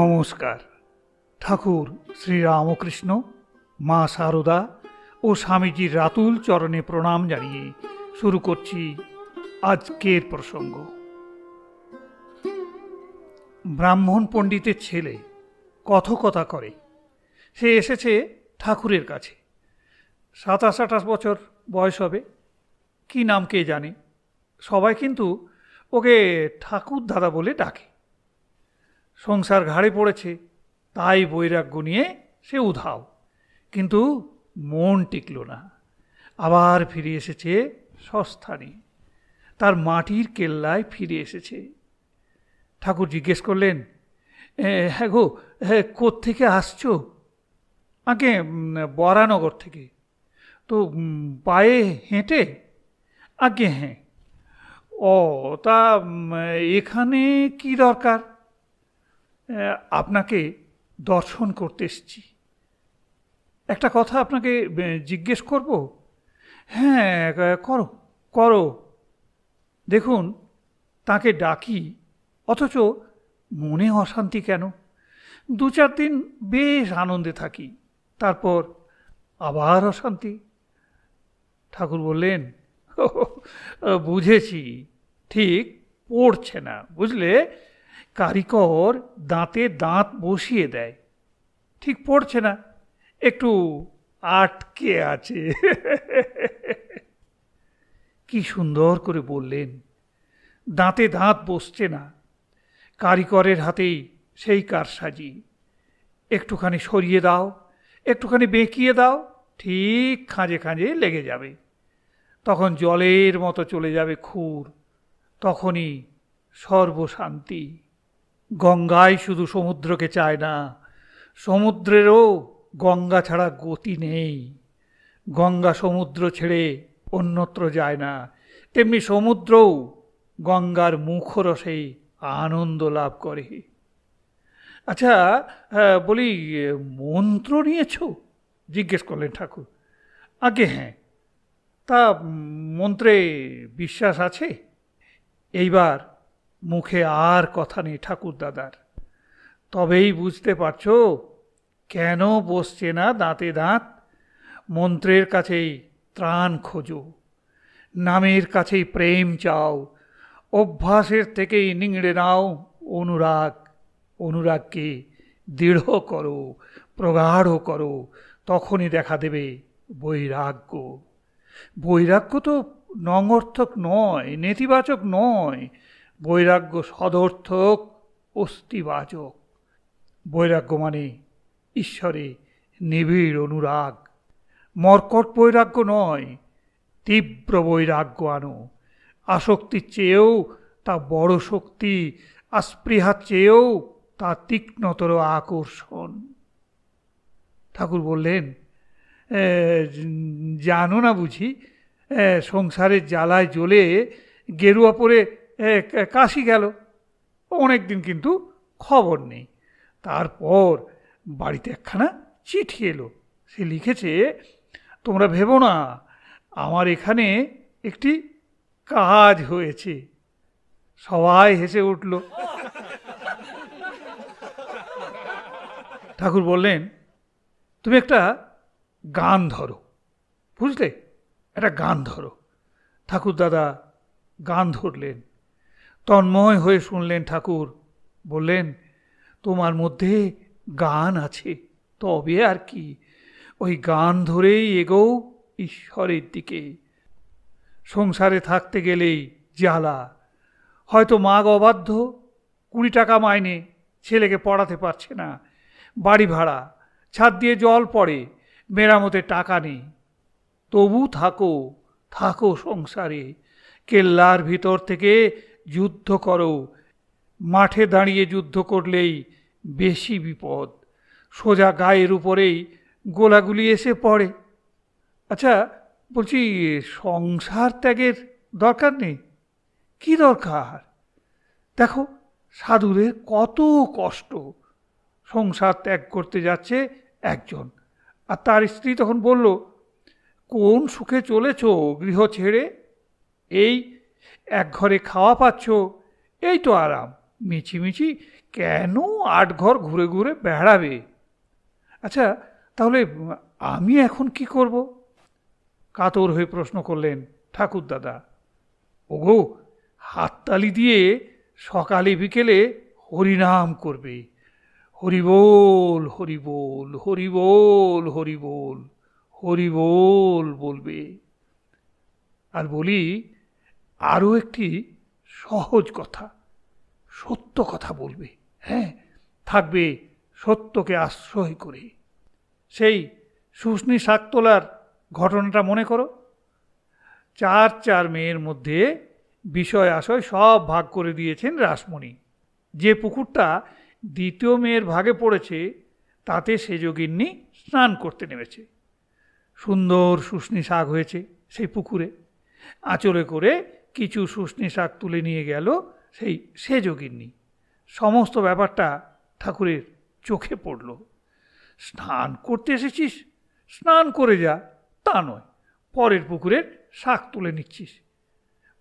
নমস্কার। ঠাকুর শ্রীরামকৃষ্ণ, মা সারদা ও স্বামীজির রাতুল চরণে প্রণাম জানিয়ে শুরু করছি আজকের প্রসঙ্গ। ব্রাহ্মণ পণ্ডিতের ছেলে কথকতা করে। সে এসেছে ঠাকুরের কাছে। সাতাশ আঠাশ বছর বয়স হবে। কি নাম কে জানে? সবাই কিন্তু ওকে ঠাকুর দাদা বলে ডাকে। সংসার ঘাড়ে পড়েছে, তাই বৈরাগ্য নিয়ে সে উধাও। কিন্তু মন টিকল না। আবার ফিরে এসেছে সস্থানে। তার মাটির কেল্লায় ফিরে এসেছে। ঠাকুর জিজ্ঞেস করলেন হ্যাঁ গো হ্যাঁ কোত্থেকে আসছো? আগে বরানগর থেকে। তো পায়ে হেঁটে? আগে হ্যাঁ। ও, তা এখানে কি দরকার? আপনাকে দর্শন করতে এসেছি। একটা কথা আপনাকে জিজ্ঞেস করব? হ্যাঁ করো করো। দেখুন, তাকে ডাকি, অথচ মনে অশান্তি কেন? দু চার দিন বেশ আনন্দে থাকি, তারপর আবার অশান্তি। ঠাকুর বললেন বুঝেছি, ঠিক পড়ছে না, বুঝলে? কারিকর দাঁতে দাঁত বসিয়ে দেয়। ঠিক পড়ছে না। একটু আটকে আছে। কি সুন্দর করে বললেন। দাঁতে দাঁত বসছে না। কারিকরের হাতেই সেই কারসাজি। একটুখানি সরিয়ে দাও, একটুখানি বেঁকিয়ে দাও, ঠিক খাঁজে খাঁজে লেগে যাবে। তখন জলের মতো চলে যাবে খুর। তখনই সর্বশান্তি। গঙ্গাই শুধু সমুদ্রকে চায় না, সমুদ্রেরও গঙ্গা ছাড়া গতি নেই। গঙ্গা সমুদ্র ছেড়ে অন্যত্র যায় না। তেমনি সমুদ্রও গঙ্গার মুখরসে আনন্দ লাভ করে। আচ্ছা বলি, মন্ত্র নিয়েছ? জিজ্ঞেস করলেন ঠাকুর। আগে হ্যাঁ। তা মন্ত্রে বিশ্বাস আছে? এইবার মুখে আর কথা নেই ঠাকুর দাদার। তবেই বুঝতে পারছ কেন বসছে না দাঁতে দাঁত? মন্ত্রের কাছেই ত্রাণ খোঁজো, নামের কাছেই প্রেম চাও, অভ্যাসের থেকেই নিংড়ে নাও অনুরাগ। অনুরাগকে দৃঢ় করো, প্রগাঢ় করো, তখনই দেখা দেবে বৈরাগ্য। বৈরাগ্য তো নঙর্থক নয়, নেতিবাচক নয় বৈরাগ্য সদর্থক অস্তিবাচক বৈরাগ্য মানে ঈশ্বরে নিবিড় অনুরাগ। মর্কট বৈরাগ্য নয়, তীব্র বৈরাগ্য আনো। আসক্তির চেয়েও তা বড় শক্তি, আস্পৃহার চেয়েও তা তীক্ষ্ণতর আকর্ষণ। ঠাকুর বললেন জানো না বুঝি সংসারের জ্বালায় জ্বলে গেরুয়া পরে কাশি গেল। অনেক দিন কিন্তু খবর নেই। তারপর বাড়িতে একখানা চিঠি এলো। সে লিখেছে, তোমরা ভেবো না, আমার এখানে একটি কাজ হয়েছে। সবাই হেসে উঠল। ঠাকুর বললেন, তুমি একটা গান ধরো। বুঝলে? একটা গান ধরো। ঠাকুর দাদা গান ধরলেন। তন্ময় হয়ে শুনলেন ঠাকুর। বললেন, তোমার মধ্যে গান আছে, তবে আর কি। ওই গান ধরেই এগোও ঈশ্বরের দিকে। সংসারে থাকতে গেলেই জ্বালা। হয়তো মাগ অবাধ্য, কুড়ি টাকা মাইনে, ছেলেকে পড়াতে পারছে না। বাড়ি ভাড়া, ছাদ দিয়ে জল পড়ে মেরামতের টাকা নেই। তবু থাকো থাকো সংসারে। কেল্লার ভিতর থেকে যুদ্ধ করো। মাঠে দাঁড়িয়ে যুদ্ধ করলেই বেশি বিপদ। সোজা গায়ের উপরেই গোলাগুলি এসে পড়ে। আচ্ছা বলছি, সংসার ত্যাগের দরকার নেই? কি দরকার? দেখো, সাধুদের কত কষ্ট। সংসার ত্যাগ করতে যাচ্ছে একজন। আর তার স্ত্রী তখন বলল, কোন সুখে চলেছ গৃহ ছেড়ে? এই এক ঘরে খাওয়া পাচ্ছ, এই তো আরাম। মিছিমিছি কেন আট ঘর ঘুরে ঘুরে বেড়াবে? আচ্ছা তাহলে আমি এখন কি করব? কাতর হয়ে প্রশ্ন করলেন ঠাকুর দাদা ওগো, হাততালি দিয়ে সকালে বিকেলে হরিনাম করবে। হরিবোল হরিবোল হরিবোল হরিবোল হরিবোল বলবে। আর বলি আরও একটি সহজ কথা, সত্য কথা বলবে হ্যাঁ? থাকবে সত্যকে আশ্রয় করে। সেই শুষ্নি শাক তোলার ঘটনাটা মনে করো। চার চার মেয়ের মধ্যে বিষয় আশয় সব ভাগ করে দিয়েছেন রাসমণি। যে পুকুরটা দ্বিতীয় মেয়ের ভাগে পড়েছে, তাতে সেজগিন্নি স্নান করতে নেমেছে। সুন্দর শুষ্নি শাক হয়েছে সেই পুকুরে। আঁচলে করে কিছু শুষ্নি শাক তুলে নিয়ে গেল সেই সেজগিন্নি সমস্ত ব্যাপারটা ঠাকুরের চোখে পড়ল। স্নান করতে এসেছিস? স্নান করে যা, তা নয়, পরের পুকুরের শাক তুলে নিচ্ছিস।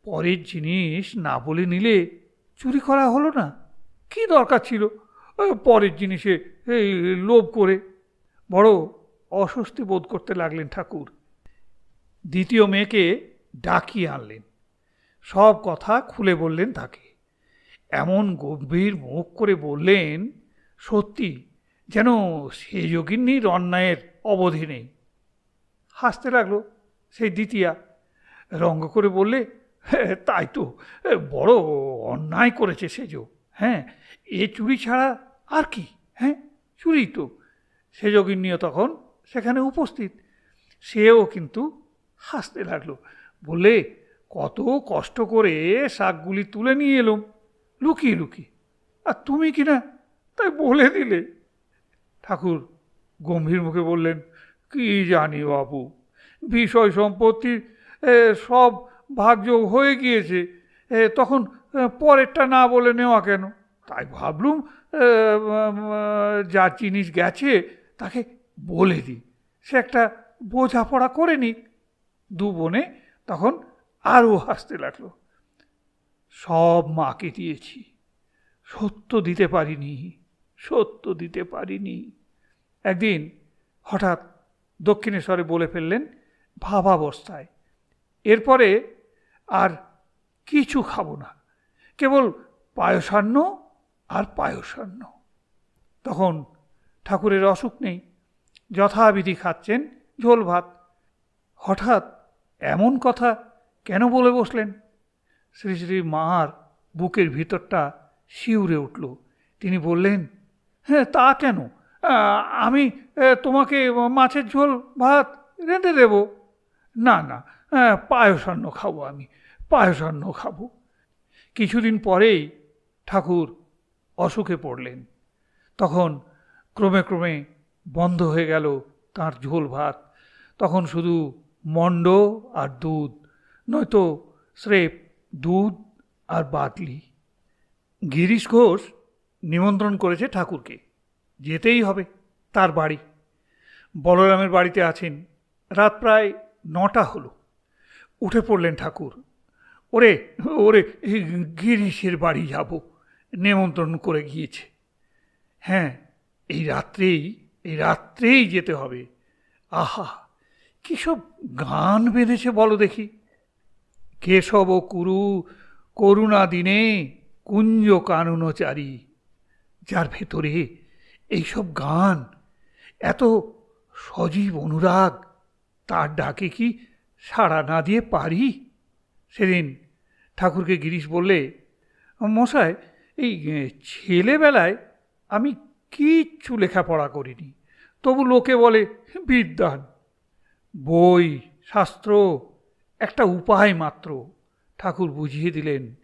পরের জিনিস না বলে নিলে চুরি করা হলো না? কি দরকার ছিল? পরের জিনিসে এই লোভ করে। বড় অস্বস্তি বোধ করতে লাগলেন ঠাকুর। দ্বিতীয় মেয়েকে ডাকিয়ে আনলেন। সব কথা খুলে বললেন তাকে। এমন গম্ভীর মুখ করে বললেন সত্যি যেন সে যোগিনীর অন্যায়ের অবধি নেই। হাসতে লাগল সেই দ্বিতীয়া। রঙ্গ করে বললে "হ্যাঁ, তাই তো বড় অন্যায় করেছে সেজ হ্যাঁ? এ চুরি ছাড়া আর কি হ্যাঁ? চুরি তো। সেজগিন্নিও তখন সেখানে উপস্থিত। সেও কিন্তু হাসতে লাগল। বললে কত কষ্ট করে শাকগুলি তুলে নিয়ে এলুম। লুকিয়ে লুকিয়ে। আর তুমি কি না? তাই বলে দিলে। ঠাকুর গম্ভীর মুখে বললেন, কি জানি বাবু বিষয় সম্পত্তি সব ভাগযোগ হয়ে গিয়েছে। তখন পরেরটা না বলে নেওয়া কেন? তাই ভাবলুম যা জিনিস গেছে তাকে বলে দিই। সে একটা বোঝাপড়া করে নিক। দু বোনে তখন আরও হাসতে লাগল। সব মাকে দিয়েছি। সত্য দিতে পারিনি, সত্য দিতে পারিনি। একদিন হঠাৎ দক্ষিণেশ্বরে বলে ফেললেন ভাবাবস্থায় এরপরে আর কিছু খাব না, কেবল পায়সান্ন আর পায়সান্ন। তখন ঠাকুরের অসুখ নেই, যথাবিধি খাচ্ছেন ঝোল ভাত। হঠাৎ এমন কথা কেন বলে বসলেন? শ্রী শ্রী মার বুকের ভিতরটা শিউরে উঠল। তিনি বললেন হ্যাঁ তা কেন? আমি তোমাকে মাছের ঝোল, ভাত রেঁধে দেব। না না পায়সান্ন খাব আমি পায়সান্ন খাব। কিছুদিন পরেই ঠাকুর অসুখে পড়লেন। তখন ক্রমে ক্রমে বন্ধ হয়ে গেল তার ঝোল ভাত। তখন শুধু মণ্ড আর দুধ নয়তো স্রেফ দুধ আর বাটলি গিরিশ ঘোষ নিমন্ত্রণ করেছে ঠাকুরকে। যেতেই হবে, তার বাড়ি। বলরামের বাড়িতে আছেন। রাত প্রায় নটা হলো। উঠে পড়লেন ঠাকুর। ওরে ওরে, গিরিশের বাড়ি যাব। নেমন্ত্রণ করে গিয়েছে। হ্যাঁ এই রাত্রেই এই রাত্রেই যেতে হবে। আহা, কী সব গান বেঁধেছে বলো দেখি। কেশব কুরু করুণা দিনে কুঞ্জ কানুনচারী। যার ভেতরে এইসব গান, এত সজীব অনুরাগ, তার ডাকে কি সাড়া না দিয়ে পারি? সেদিন ঠাকুরকে গিরিশ বললে, মশাই, এই ছেলেবেলায় আমি কিচ্ছু লেখাপড়া করিনি। তবু লোকে বলে বিদ্যান বই, শাস্ত্র একটা উপায় মাত্র। ঠাকুর বুঝিয়ে দিলেন,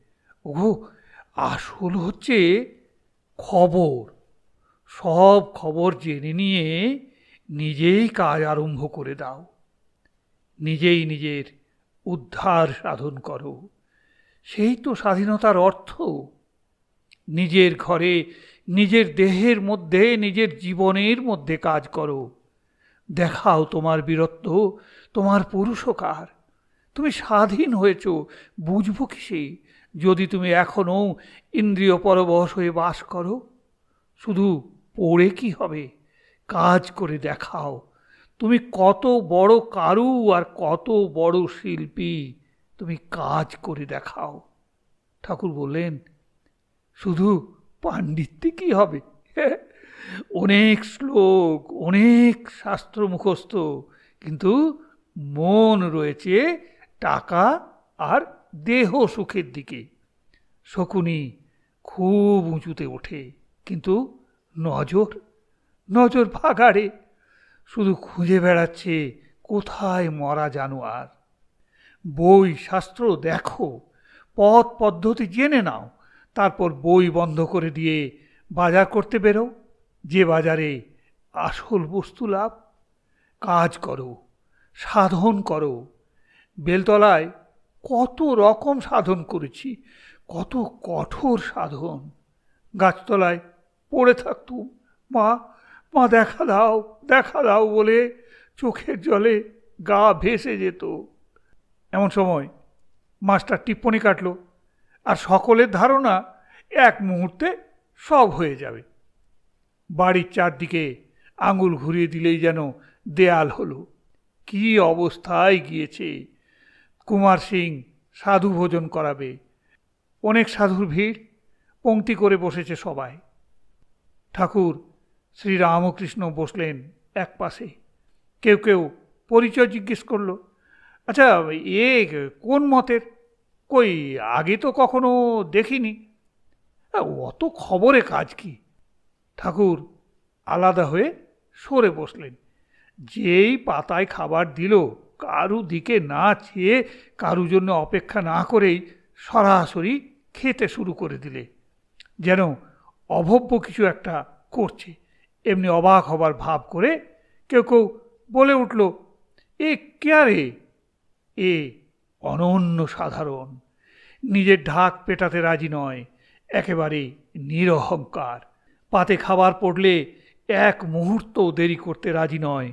ওগো, আসল হচ্ছে খবর। সব খবর জেনে নিয়ে নিজেই কাজ আরম্ভ করে দাও। নিজেই নিজের উদ্ধার সাধন করো। সেই তো স্বাধীনতার অর্থ। নিজের ঘরে, নিজের দেহের মধ্যে, নিজের জীবনের মধ্যে কাজ করো। দেখাও তোমার বীরত্ব, তোমার পুরুষকার। তুমি স্বাধীন হয়েছ, বুঝব কিসে? যদি তুমি এখনও ইন্দ্রিয় পরবশ হয়ে বাস করো, শুধু পড়ে কি হবে? কাজ করে দেখাও। তুমি কত বড় কারু আর কত বড় শিল্পী, তুমি কাজ করে দেখাও। ঠাকুর বললেন, শুধু পাণ্ডিত্যে কি হবে? অনেক শ্লোক, অনেক শাস্ত্র মুখস্থ, কিন্তু মন রয়েছে টাকা আর দেহ সুখের দিকে। শকুনি খুব উঁচুতে ওঠে, কিন্তু নজর নজর ভাগাড়ে শুধু খুঁজে বেড়াচ্ছে কোথায় মরা জানোয়ার। বই, শাস্ত্র দেখো, পথ, পদ্ধতি জেনে নাও, তারপর বই বন্ধ করে দিয়ে বাজার করতে বেরো। যে বাজারে আসল বস্তু লাভ, কাজ করো, সাধন করো বেলতলায় কত রকম সাধন করেছি, কত কঠোর সাধন। গাছতলায় পড়ে থাকতুম, মা মা দেখা দাও দেখা দাও বলে চোখের জলে গা ভেসে যেত। এমন সময় মাস্টার টিপ্পনি কাটল, আর সকলের ধারণা এক মুহূর্তে সব হয়ে যাবে। বাড়ির চারদিকে আঙুল ঘুরিয়ে দিলেই যেন দেয়াল হলো। কি অবস্থায় গিয়েছে? কুমার সিং সাধু ভোজন করাবে। অনেক সাধুর ভিড়, পংক্তি করে বসেছে সবাই। ঠাকুর শ্রীরামকৃষ্ণ বসলেন এক পাশে। কেউ কেউ পরিচয় জিজ্ঞেস করল আচ্ছা এ কোন মতের? কই, আগে তো কখনো দেখিনি। অত খবরে কাজ কি? ঠাকুর আলাদা হয়ে সরে বসলেন। যেই পাতায় খাবার দিল কারু দিকে না চেয়ে কারু জন্য অপেক্ষা না করেই সরাসরি খেতে শুরু করে দিলে। যেন অভব্য কিছু একটা করছে। এমনি অবাক হবার ভাব করে কেউ কেউ বলে উঠল, এ কে রে? এ অনন্য সাধারণ। নিজের ঢাক পেটাতে রাজি নয়। একেবারে নিরহংকার। পাতে খাবার পড়লে এক মুহূর্ত দেরি করতে রাজি নয়।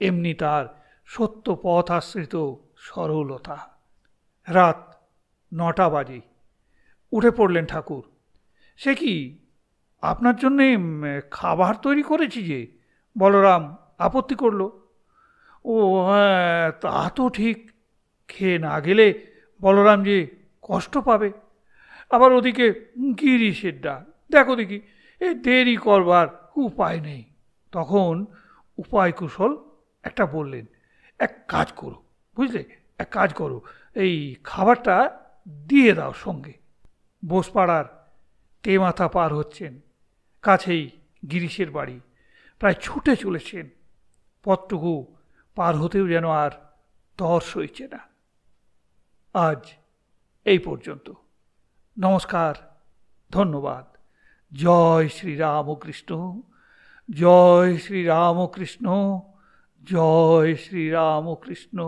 এমনি তার সত্য পথ আশ্রিত সরলতা। রাত নটা বাজে। উঠে পড়লেন ঠাকুর। সে কি আপনার জন্যে খাবার তৈরি করেছি যে? বলরাম আপত্তি করল। ও হ্যাঁ তা তো ঠিক। খেয়ে না গেলে বলরাম যে কষ্ট পাবে। আবার ওদিকে গিরিশের ডাক। দেখো দেখি, এ দেরি করবার উপায় নেই। তখন উপায় কুশল একটা বললেন এক কাজ করো, বুঝলে? এক কাজ করো, এই খাবারটা দিয়ে দাও সঙ্গে। বোসপাড়ার তে মাথা পার হচ্ছেন, কাছেই গিরিশের বাড়ি, প্রায় ছুটে চলেছেন, পথটুকু পার হতেও যেন আর তর সইছে না। আজ এই পর্যন্ত। নমস্কার, ধন্যবাদ। জয় শ্রী রামকৃষ্ণ জয় শ্রী রামকৃষ্ণ জয় শ্রী রামকৃষ্ণ